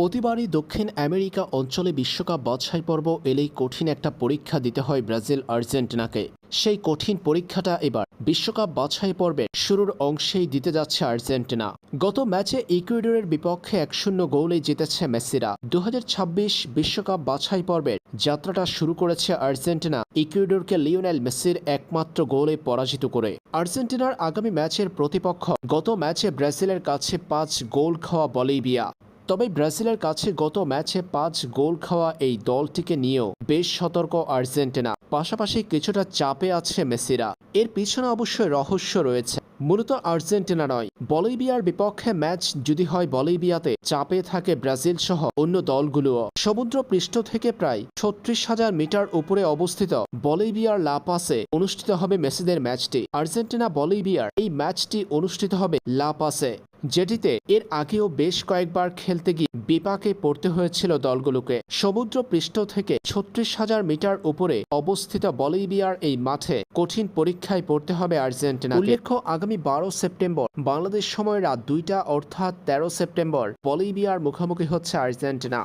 প্রতিবারই দক্ষিণ আমেরিকা অঞ্চলে বিশ্বকাপ বাছাই পর্ব এলেই কঠিন একটা পরীক্ষা দিতে হয় ব্রাজিল আর্জেন্টিনাকে। সেই কঠিন পরীক্ষাটা এবার বিশ্বকাপ বাছাই পর্বে শুরুর অংশেই দিতে যাচ্ছে আর্জেন্টিনা। গত ম্যাচে ইকুয়েডরের বিপক্ষে এক শূন্য গোলে জিতেছে মেসিরা। দু বিশ্বকাপ বাছাই পর্বের যাত্রাটা শুরু করেছে আর্জেন্টিনা। ইকুয়েডরকে লিওনেল মেসির একমাত্র গোলে পরাজিত করে। আর্জেন্টিনার আগামী ম্যাচের প্রতিপক্ষ গত ম্যাচে ব্রাজিলের কাছে পাঁচ গোল খাওয়া বলিভিয়া। তবে ব্রাজিলের কাছে গত ম্যাচে পাঁচ গোল খাওয়া এই দলটিকে নিয়েও বেশ সতর্ক আর্জেন্টিনা। পাশাপাশি কিছুটা চাপে আছে মেসিরা। এর পিছনে অবশ্যই রহস্য রয়েছে। মূলত আর্জেন্টিনা নয়, বলিভিয়ার বিপক্ষে ম্যাচ যদি হয় বলিভিয়াতে, চাপে থাকে ব্রাজিল সহ অন্য দলগুলোও। সমুদ্র পৃষ্ঠ থেকে প্রায় ছত্রিশ হাজার মিটার উপরে অবস্থিত বলিভিয়ার লাপাসে অনুষ্ঠিত হবে মেসিদের ম্যাচটি। আর্জেন্টিনা বলিভিয়ার এই ম্যাচটি অনুষ্ঠিত হবে লাপাসে যেটিতে এর আগেও বেশ কয়েকবার খেলতে গিয়ে বিপাকে পড়তে হয়েছিল দলগুলোকে। সমুদ্র পৃষ্ঠ থেকে ছত্রিশ হাজার মিটার উপরে অবস্থিত বলিভিয়ার এই মাঠে কঠিন পরীক্ষায় পড়তে হবে আর্জেন্টিনা উল্লেখ্য, আগামী বারো সেপ্টেম্বর বাংলাদেশ সময় রাত দুইটা অর্থাৎ তেরো সেপ্টেম্বর বলিভিয়ার মুখোমুখি হচ্ছে আর্জেন্টিনা।